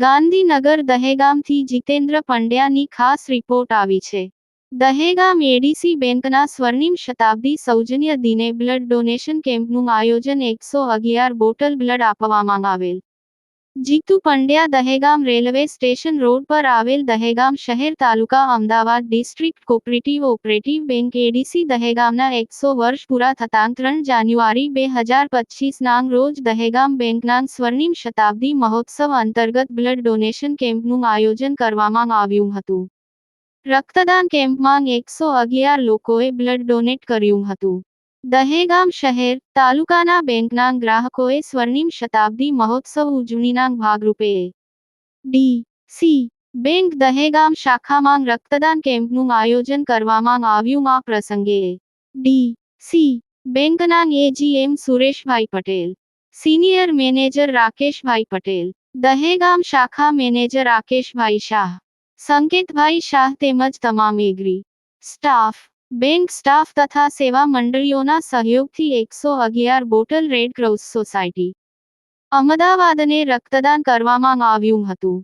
ગાંધીનગર દહેગામથી જીતેન્દ્ર પંડ્યાની ખાસ રિપોર્ટ આવી છે. દહેગામ એડીસી બેંકના સ્વર્ણિમ શતાબ્દી સૌજન્ય દિને બ્લડ ડોનેશન કેમ્પનું આયોજન એકસો અગિયાર બોટલ બ્લડ આપવામાં આવેલ. Jitu Pandya Dahegam railway station road પર આવેલ દહેગામ શહેર taluka Ahmedabad district cooperative operative bank ADC દહેગામના એકસો વર્ષ પૂરા થતાં ત્રણ જાન્યુઆરી બે હજાર પચીસના રોજ દહેગામ બેંકના સ્વર્ણિમ શતાબ્દી મહોત્સવ અંતર્ગત બ્લડ ડોનેશન કેમ્પનું આયોજન કરવામાં આવ્યું હતું. રક્તદાન કેમ્પમાં એકસો અગિયાર લોકોએ બ્લડ ડોનેટ કર્યું હતું. દહેગામ શહેર તાલુકાના બેંકના ગ્રાહકોએ સ્વર્ણિમ શતાબ્દી મહોત્સવ ઉજવણીના ભાગરૂપે ડી સી બેંક દહેગામ શાખામાં રક્તદાન કેમ્પનું આયોજન કરવામાં આવ્યું આ પ્રસંગે ડી સી બેંકના AGM Sureshbhai Patel, senior manager રાકેશભાઈ પટેલ, દહેગામ શાખા મેનેજર રાકેશભાઈ શાહ, સંકેતભાઈ શાહ તેમજ તમામ એગ્રી સ્ટાફ બેંક સ્ટાફ તથા સેવા મંડળીઓના સહયોગથી એકસો અગિયાર બોટલ રેડ ક્રોસ સોસાયટી અમદાવાદને રક્તદાન કરવામાં આવ્યું હતું.